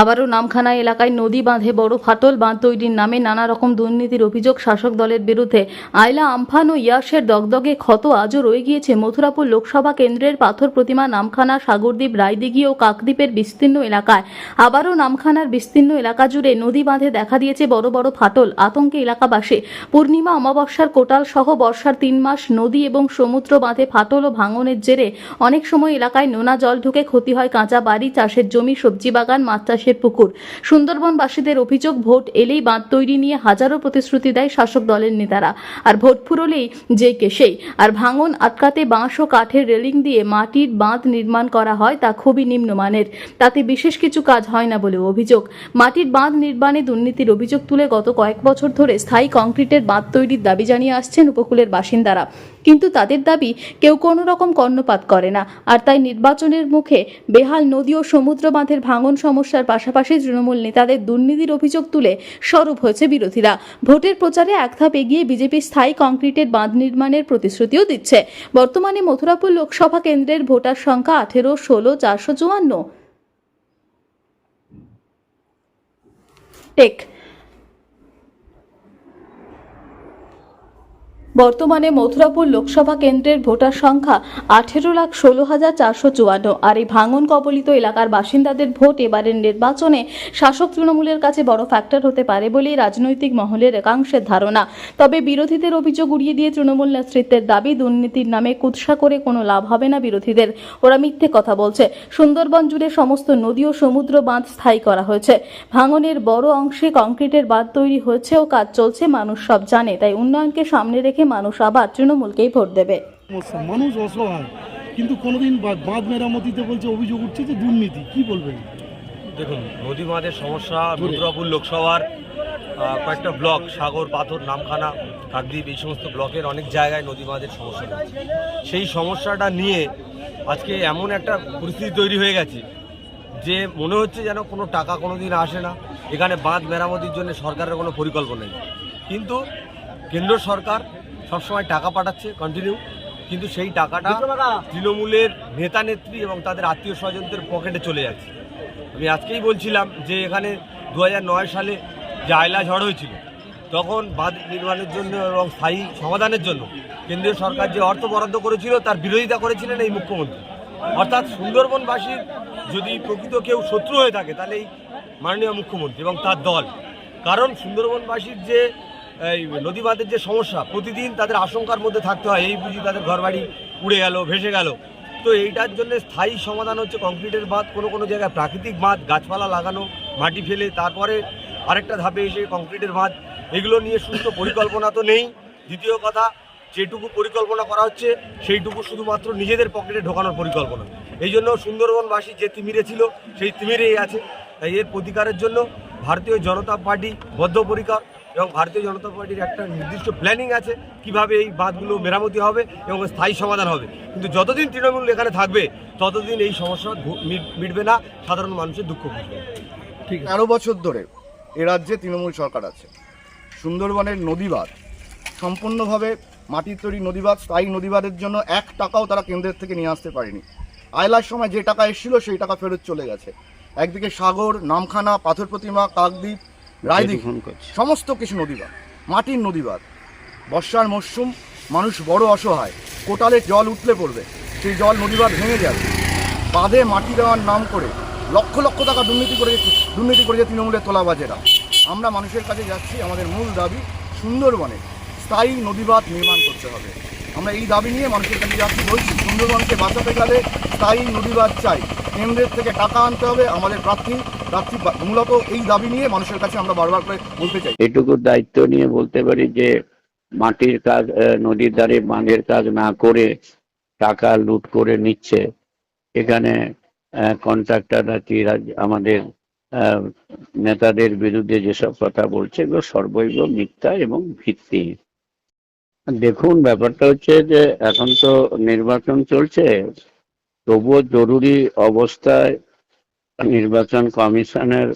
আবারও নামখানা এলাকায় নদী বাঁধে বড় ফাটল। বাঁধ তৈরির নামে নানা রকম দুর্নীতির অভিযোগ শাসক দলের বিরুদ্ধে। আয়লা আমফান ও ইয়াসের দগদগে ক্ষত আজও রয়ে গিয়েছে। মথুরাপুর লোকসভা কেন্দ্রের পাথর প্রতিমা নামখানা সাগরদ্বীপ, রায়দিঘি ও কাকদ্বীপের বিস্তীর্ণ এলাকায়। আবারও নামখানার বিস্তীর্ণ এলাকা জুড়ে নদী বাঁধে দেখা দিয়েছে বড় বড় ফাটল। আতঙ্কে এলাকাবাসী, পূর্ণিমা অমাবস্যার কোটাল সহ বর্ষার তিন মাস নদী এবং সমুদ্র বাঁধে ফাটল ও ভাঙনের জেরে অনেক সময় এলাকায় নোনা জল ঢুকে ক্ষতি হয় কাঁচা বাড়ি, চাষের জমি, সবজি বাগান, মাছ চাষের পুকুর। সুন্দরবনবাসীদের অভিযোগ, ভোট এলেই বাঁধ তৈরি নিয়ে হাজারো প্রতিশ্রুতি দেয় শাসক দলের নেতারা। আর ভোট ফুরলেই যে কে সেই। আর ভাঙন, আটকাতে বাঁশ ও কাঠের রেলিং দিয়ে মাটির বাঁধ নির্মাণ করা হয় তা খুবই নিম্নমানের। তাতে বিশেষ কিছু কাজ হয় না বলে অভিযোগ। মাটির বাঁধ নির্মাণে দুর্নীতির অভিযোগ তুলে গত কয়েক বছর ধরে স্থায়ী কংক্রিটের বাঁধ তৈরির দাবি জানিয়ে আসছেন উপকূলের বাসিন্দারা। কিন্তু তাদের দাবি কেউ কোনো রকম কর্ণপাত করে না। আর তাই নির্বাচনের মুখে বেহাল নদী ও সমুদ্র বাঁধের ভাঙন সমস্যার পাশাপাশি তৃণমূল নেতাদের দুর্নীতির অভিযোগ তুলে স্বরূপ হয়েছে বিরোধীরা। ভোটের প্রচারে এক ধাপ এগিয়ে বিজেপি স্থায়ী কংক্রিটের বাঁধ নির্মাণের প্রতিশ্রুতিও দিচ্ছে। বর্তমানে মথুরাপুর লোকসভা কেন্দ্রের ভোটার সংখ্যা আঠেরো, ষোলো, চারশো চুয়ান্ন। টেক বর্তমানে মথুরাপুর লোকসভা কেন্দ্রের ভোটার সংখ্যা আঠেরো লাখ ষোলো হাজার চারশো চুয়ান্ন। আর এই ভাঙন কবলিত এলাকার বাসিন্দাদের ভোট এবারের নির্বাচনে শাসক তৃণমূলের কাছে বড় ফ্যাক্টর হতে পারে বলেই রাজনৈতিক মহলের একাংশের ধারণা। তবে বিরোধীদের অভিযোগ উড়িয়ে দিয়ে তৃণমূল নেতৃত্বের দাবি, দুর্নীতির নামে কুৎসা করে কোনো লাভ হবে না বিরোধীদের। ওরা মিথ্যে কথা বলছে। সুন্দরবন জুড়ে সমস্ত নদী ও সমুদ্র বাঁধ স্থায়ী করা হয়েছে। ভাঙনের বড় অংশে কংক্রিটের বাঁধ তৈরি হয়েছে ও কাজ চলছে, মানুষ সব জানে। তাই উন্নয়নকে সামনে রেখে মানুষ আবার তৃণমূলকেই ভোট দেবে। মানুষ অসহায়। কিন্তু কোনোদিন বাঁধ মেরামতিতে বলছে অভিযোগ উঠছে যে দুর্নীতি। কি বলবেন দেখুন নদী বাঁধের সমস্যা মথুরাপুর লোকসভার কয়েকটা ব্লক সাগর পাথর নামখানা কাকদ্বীপ এই সমস্ত ব্লকের অনেক জায়গায় নদী বাঁধের সমস্যা রয়েছে। সেই সমস্যাটা নিয়ে আজকে এমন একটা পরিস্থিতি তৈরি হয়ে গেছে যে মনে হচ্ছে যেন কোনো টাকা কোনো দিন আসে না। এখানে বাঁধ মেরামতির জন্য সরকারের কোনো পরিকল্পনা নেই। কিন্তু কেন্দ্র সরকার সবসময় টাকা পাঠাচ্ছে কন্টিনিউ কিন্তু সেই টাকাটা তৃণমূলের নেতা নেত্রী এবং তাদের আত্মীয় স্বজনদের পকেটে চলে যাচ্ছে। আমি আজকেই বলছিলাম যে এখানে দু নয় সালে যে আয়লা ঝড় হয়েছিল তখন বাঁধ নির্মাণের জন্য এবং স্থায়ী সমাধানের জন্য কেন্দ্রীয় সরকার যে অর্থ বরাদ্দ করেছিল তার বিরোধিতা করেছিলেন এই মুখ্যমন্ত্রী। অর্থাৎ সুন্দরবনবাসীর যদি প্রকৃত কেউ শত্রু হয়ে থাকে তাহলে এই মাননীয় মুখ্যমন্ত্রী এবং তার দল। কারণ সুন্দরবনবাসীর যে এই নদী বাঁধের যে সমস্যা, প্রতিদিন তাদের আশঙ্কার মধ্যে থাকতে হয়। এই বুঝি তাদের ঘরবাড়ি উড়ে গেল, ভেসে গেল। তো এইটার জন্য স্থায়ী সমাধান হচ্ছে কংক্রিটের বাঁধ, কোনো কোনো জায়গায় প্রাকৃতিক বাঁধ, গাছপালা লাগানো, মাটি ফেলে, তারপরে আরেকটা ধাপে এসে কংক্রিটের বাঁধ। এগুলো নিয়ে সুস্থ পরিকল্পনা তো নেই। দ্বিতীয় কথা, যেটুকু পরিকল্পনা করা হচ্ছে, সেইটুকু শুধুমাত্র নিজেদের পকেটে ঢোকানোর পরিকল্পনা। এই জন্য সুন্দরবনবাসী যে তিমিরে ছিল, সেই তিমিরেই আছে। তাই এর প্রতিকারের জন্য ভারতীয় জনতা পার্টি বদ্ধপরিকর এবং ভারতীয় জনতা পার্টির একটা নির্দিষ্ট প্ল্যানিং আছে কীভাবে এই বাঁধগুলো মেরামতি হবে এবং স্থায়ী সমাধান হবে। কিন্তু যতদিন তৃণমূল এখানে থাকবে, ততদিন এই সমস্যা মিট- মিটবে না, সাধারণ মানুষের দুঃখ বুঝবে। ঠিক তেরো বছর ধরে এ রাজ্যে তৃণমূল সরকার আছে। সুন্দরবনের নদীবাদ সম্পূর্ণভাবে মাটির তৈরি নদীবাদ স্থায়ী নদীবাদের জন্য এক টাকাও তারা কেন্দ্রের থেকে নিয়ে আসতে পারেনি। আয়লার সময় যে টাকা এসেছিল, সেই টাকা ফেরত চলে গেছে। একদিকে সাগর নামখানা পাথর প্রতিমা কাকদ্বীপ রায়দিঘি সমস্ত কিছু নদীবাঁধ মাটির নদীবাঁধ বর্ষার মরশুম মানুষ বড় অসহায় কোটালে জল উঠলে পড়বে সেই জল নদীবাঁধ ভেঙে যাবে। বাঁধে মাটি দেওয়ার নাম করে লক্ষ লক্ষ টাকা দুর্নীতি করে দুর্নীতি করেছে তৃণমূলের তোলাবাজেরা। আমরা মানুষের কাছে যাচ্ছি আমাদের মূল দাবি সুন্দরবনে স্থায়ী নদীবাঁধ নির্মাণ করতে হবে। আমরা এই দাবি নিয়ে মানুষের কাছে যাচ্ছি, বলছি সুন্দরবনকে বাঁচাতে গেলে স্থায়ী নদীবাঁধ চাই। কেন্দ্রের থেকে টাকা আনতে হবে, আমাদের প্রার্থী প্রার্থী মূলত এই দাবি নিয়ে মানুষের কাছে আমরা বারবার করে বলতে চাই। এটুকু দায়িত্ব নিয়ে বলতে পারি যে, মাটির কাজ নদীর ধারে বাঁধের কাজ না করে টাকা লুট করে নিচ্ছে। এখানে কন্ট্রাক্টররা কি আমাদের নেতাদের বিরুদ্ধে যেসব কথা বলছে, এগুলো সর্বৈব মিথ্যা এবং ভিত্তি দেখুন, ব্যাপারটা হচ্ছে যে এখন তো নির্বাচন চলছে, তবুও জরুরি অবস্থায় নির্বাচন কমিশনের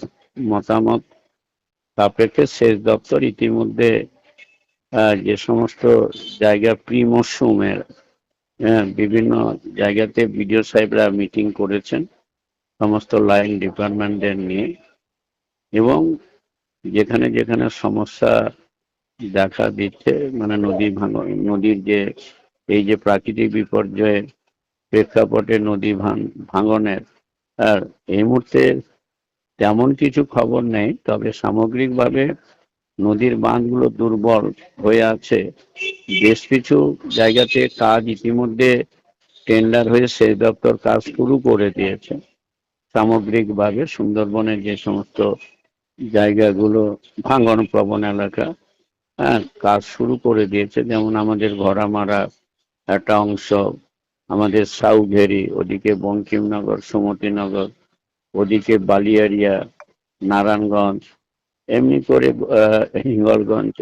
মতামত সাপেক্ষে শেষ দপ্তর ইতিমধ্যে যে সমস্ত জায়গা প্রি মরশুমের বিভিন্ন জায়গাতে বিডিও সাহেবরা মিটিং করেছেন, সমস্ত লাইন ডিপার্টমেন্টদের নিয়ে। এবং যেখানে যেখানে সমস্যা দেখা দিচ্ছে মানে নদী ভাঙন, নদীর যে, এই যে প্রাকৃতিক বিপর্যয়ের প্রেক্ষাপটে নদী ভাঙ- ভাঙনের, আর এই মুহূর্তে তেমন কিছু খবর নেই, তবে সামগ্রিকভাবে নদীর বাঁধগুলো দুর্বল হয়ে আছে। বেশ কিছু জায়গাতে কাজ ইতিমধ্যে টেন্ডার হয়ে সেচ দপ্তর কাজ শুরু করে দিয়েছে। সামগ্রিকভাবে সুন্দরবনের যে সমস্ত জায়গাগুলো ভাঙন প্রবণ এলাকা হ্যাঁ কাজ শুরু করে দিয়েছে। যেমন আমাদের ঘোড়ামারা একটা অংশ, আমাদের সাউঘেরি, ওদিকে বঙ্কিমনগর, সুমতিনগর, ওদিকে বালিয়ারিয়া নারায়ণগঞ্জ, এমনি করে হিঙ্গলগঞ্জ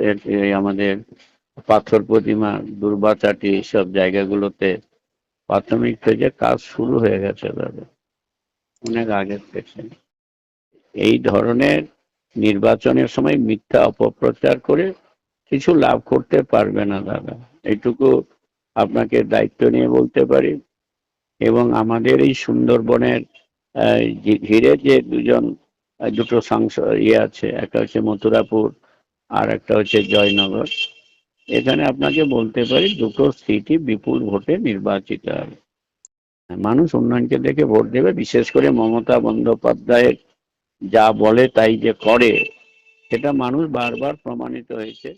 আমাদের পাথর প্রতিমা, দুর্বাচাটি, সব জায়গাগুলোতে প্রাথমিক থেকে কাজ শুরু হয়ে গেছে দাদা। অনেক আগের থেকে। এই ধরনের নির্বাচনের সময় মিথ্যা অপপ্রচার করে কিছু লাভ করতে পারবে না, দাদা। এটুকু আপনাকে দায়িত্ব নিয়ে বলতে পারি। এবং আমাদের এই সুন্দরবনের ঘিরে যে দুজন দুটো সংসদ ইয়ে আছে, একটা হচ্ছে মথুরাপুর আর একটা হচ্ছে জয়নগর। এখানে আপনাকে বলতে পারি দুটো সিটই বিপুল ভোটে নির্বাচিত হবে। মানুষ উন্নয়নকে দেখে ভোট দেবে, বিশেষ করে মমতা বন্দ্যোপাধ্যায়ের যা বলে তাই যে করে, সেটা মানুষ বারবার প্রমাণিত হয়েছে।